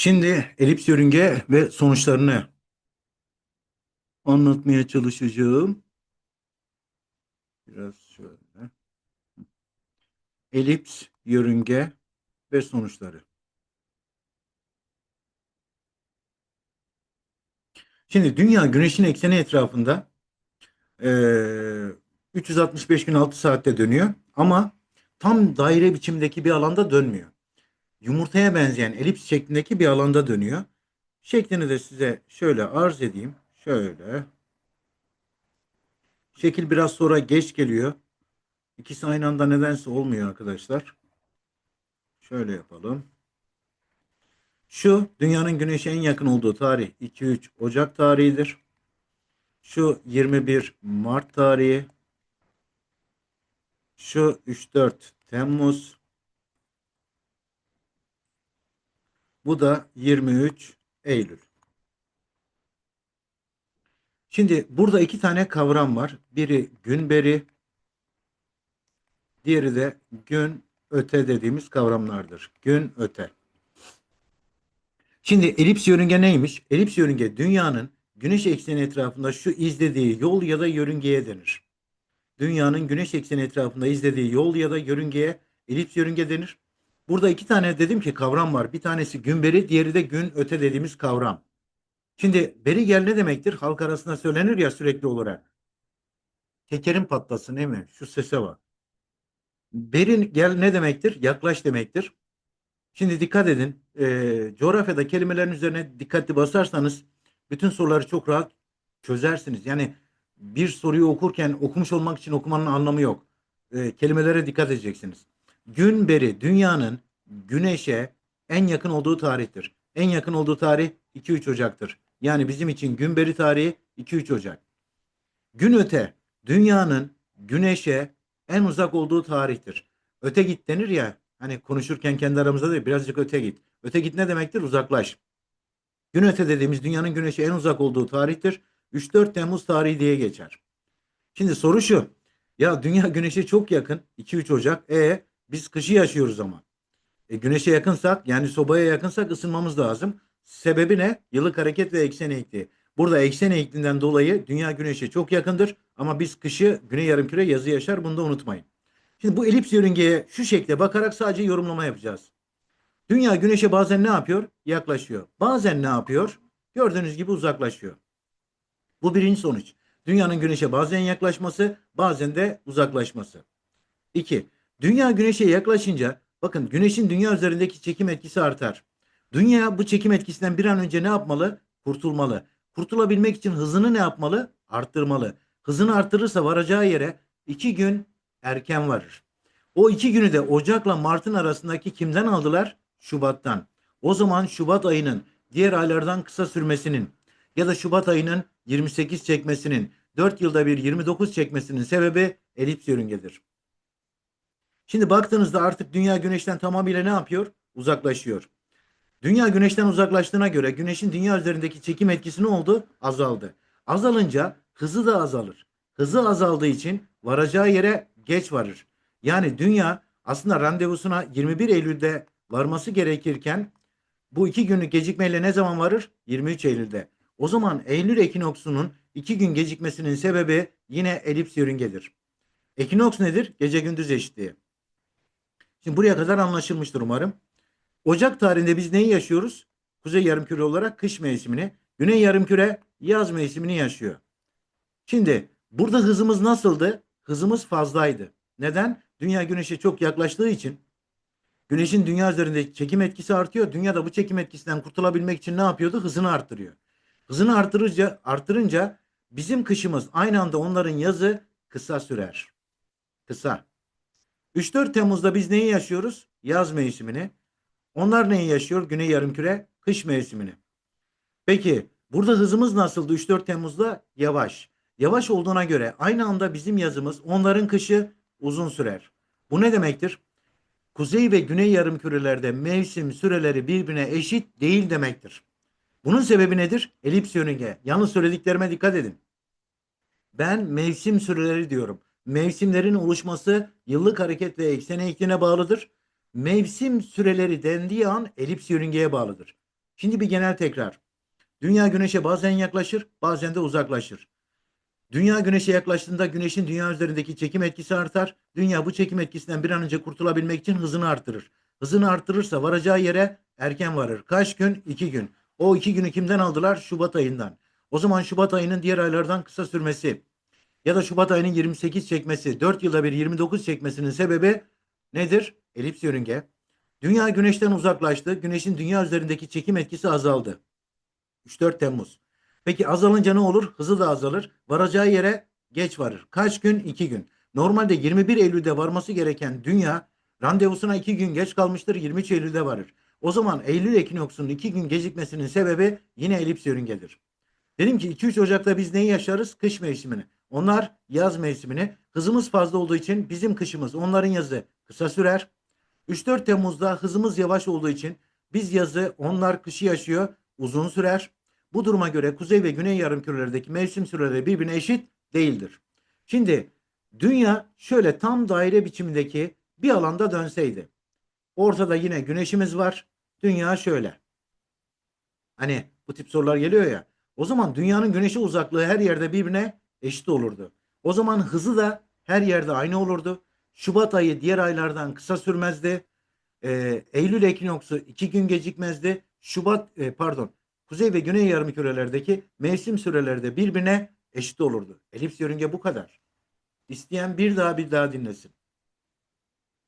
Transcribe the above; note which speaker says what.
Speaker 1: Şimdi elips yörünge ve sonuçlarını anlatmaya çalışacağım. Biraz şöyle. Elips, yörünge ve sonuçları. Şimdi dünya güneşin ekseni etrafında eee 365 gün 6 saatte dönüyor ama tam daire biçimdeki bir alanda dönmüyor. Yumurtaya benzeyen elips şeklindeki bir alanda dönüyor. Şeklini de size şöyle arz edeyim. Şöyle. Şekil biraz sonra geç geliyor. İkisi aynı anda nedense olmuyor arkadaşlar. Şöyle yapalım. Şu dünyanın güneşe en yakın olduğu tarih 2-3 Ocak tarihidir. Şu 21 Mart tarihi. Şu 3-4 Temmuz. Bu da 23 Eylül. Şimdi burada iki tane kavram var. Biri gün beri, diğeri de gün öte dediğimiz kavramlardır. Gün öte. Şimdi elips yörünge neymiş? Elips yörünge dünyanın güneş ekseni etrafında şu izlediği yol ya da yörüngeye denir. Dünyanın güneş ekseni etrafında izlediği yol ya da yörüngeye elips yörünge denir. Burada iki tane dedim ki kavram var. Bir tanesi gün beri, diğeri de gün öte dediğimiz kavram. Şimdi beri gel ne demektir? Halk arasında söylenir ya sürekli olarak. Tekerin patlasın değil mi? Şu sese bak. Beri gel ne demektir? Yaklaş demektir. Şimdi dikkat edin. Eee coğrafyada kelimelerin üzerine dikkatli basarsanız bütün soruları çok rahat çözersiniz. Yani bir soruyu okurken okumuş olmak için okumanın anlamı yok. Eee, kelimelere dikkat edeceksiniz. Gün beri dünyanın güneşe en yakın olduğu tarihtir. En yakın olduğu tarih 2-3 Ocak'tır. Yani bizim için gün beri tarihi 2-3 Ocak. Gün öte dünyanın güneşe en uzak olduğu tarihtir. Öte git denir ya hani konuşurken kendi aramızda değil birazcık öte git. Öte git ne demektir? Uzaklaş. Gün öte dediğimiz dünyanın güneşe en uzak olduğu tarihtir. 3-4 Temmuz tarihi diye geçer. Şimdi soru şu. Ya dünya güneşe çok yakın 2-3 Ocak. E biz kışı yaşıyoruz ama. E, güneşe yakınsak yani sobaya yakınsak ısınmamız lazım. Sebebi ne? Yıllık hareket ve eksen eğikliği. Burada eksen eğikliğinden dolayı dünya güneşe çok yakındır ama biz kışı güney yarımküre yazı yaşar bunu da unutmayın. Şimdi bu elips yörüngeye şu şekle bakarak sadece yorumlama yapacağız. Dünya güneşe bazen ne yapıyor? Yaklaşıyor. Bazen ne yapıyor? Gördüğünüz gibi uzaklaşıyor. Bu birinci sonuç. Dünyanın güneşe bazen yaklaşması, bazen de uzaklaşması. İki, dünya güneşe yaklaşınca bakın güneşin dünya üzerindeki çekim etkisi artar. Dünya bu çekim etkisinden bir an önce ne yapmalı? Kurtulmalı. Kurtulabilmek için hızını ne yapmalı? Arttırmalı. Hızını arttırırsa varacağı yere iki gün erken varır. O iki günü de Ocak'la Mart'ın arasındaki kimden aldılar? Şubat'tan. O zaman Şubat ayının diğer aylardan kısa sürmesinin ya da Şubat ayının 28 çekmesinin 4 yılda bir 29 çekmesinin sebebi elips yörüngedir. Şimdi baktığınızda artık dünya güneşten tamamıyla ne yapıyor? Uzaklaşıyor. Dünya güneşten uzaklaştığına göre güneşin dünya üzerindeki çekim etkisi ne oldu? Azaldı. Azalınca hızı da azalır. Hızı azaldığı için varacağı yere geç varır. Yani dünya aslında randevusuna 21 Eylül'de varması gerekirken bu iki günlük gecikmeyle ne zaman varır? 23 Eylül'de. O zaman Eylül ekinoksunun iki gün gecikmesinin sebebi yine elips yörüngedir. Ekinoks nedir? Gece gündüz eşitliği. Şimdi buraya kadar anlaşılmıştır umarım. Ocak tarihinde biz neyi yaşıyoruz? Kuzey yarımküre olarak kış mevsimini, güney yarımküre yaz mevsimini yaşıyor. Şimdi burada hızımız nasıldı? Hızımız fazlaydı. Neden? Dünya güneşe çok yaklaştığı için güneşin dünya üzerinde çekim etkisi artıyor. Dünya da bu çekim etkisinden kurtulabilmek için ne yapıyordu? Hızını arttırıyor. Hızını artırınca, artırınca bizim kışımız aynı anda onların yazı kısa sürer. Kısa. 3-4 Temmuz'da biz neyi yaşıyoruz? Yaz mevsimini. Onlar neyi yaşıyor? Güney yarımküre kış mevsimini. Peki burada hızımız nasıldı 3-4 Temmuz'da? Yavaş. Yavaş olduğuna göre aynı anda bizim yazımız onların kışı uzun sürer. Bu ne demektir? Kuzey ve güney yarımkürelerde mevsim süreleri birbirine eşit değil demektir. Bunun sebebi nedir? Elips yörünge. Yalnız söylediklerime dikkat edin. Ben mevsim süreleri diyorum. Mevsimlerin oluşması yıllık hareket ve eksen eğikliğine bağlıdır. Mevsim süreleri dendiği an elips yörüngeye bağlıdır. Şimdi bir genel tekrar. Dünya güneşe bazen yaklaşır, bazen de uzaklaşır. Dünya güneşe yaklaştığında güneşin dünya üzerindeki çekim etkisi artar. Dünya bu çekim etkisinden bir an önce kurtulabilmek için hızını arttırır. Hızını arttırırsa varacağı yere erken varır. Kaç gün? İki gün. O iki günü kimden aldılar? Şubat ayından. O zaman Şubat ayının diğer aylardan kısa sürmesi ya da Şubat ayının 28 çekmesi, 4 yılda bir 29 çekmesinin sebebi nedir? Elips yörünge. Dünya güneşten uzaklaştı. Güneşin dünya üzerindeki çekim etkisi azaldı. 3-4 Temmuz. Peki azalınca ne olur? Hızı da azalır. Varacağı yere geç varır. Kaç gün? 2 gün. Normalde 21 Eylül'de varması gereken dünya randevusuna 2 gün geç kalmıştır. 23 Eylül'de varır. O zaman Eylül ekinoksunun 2 gün gecikmesinin sebebi yine elips yörüngedir. Dedim ki 2-3 Ocak'ta biz neyi yaşarız? Kış mevsimini. Onlar yaz mevsimini. Hızımız fazla olduğu için bizim kışımız onların yazı kısa sürer. 3-4 Temmuz'da hızımız yavaş olduğu için biz yazı onlar kışı yaşıyor uzun sürer. Bu duruma göre kuzey ve güney yarımkürelerdeki mevsim süreleri birbirine eşit değildir. Şimdi dünya şöyle tam daire biçimindeki bir alanda dönseydi. Ortada yine güneşimiz var. Dünya şöyle. Hani bu tip sorular geliyor ya. O zaman dünyanın güneşe uzaklığı her yerde birbirine eşit olurdu. O zaman hızı da her yerde aynı olurdu. Şubat ayı diğer aylardan kısa sürmezdi. Ee, Eylül ekinoksu iki gün gecikmezdi. Şubat e, pardon kuzey ve güney yarımkürelerdeki mevsim süreleri de birbirine eşit olurdu. Elips yörünge bu kadar. İsteyen bir daha bir daha dinlesin.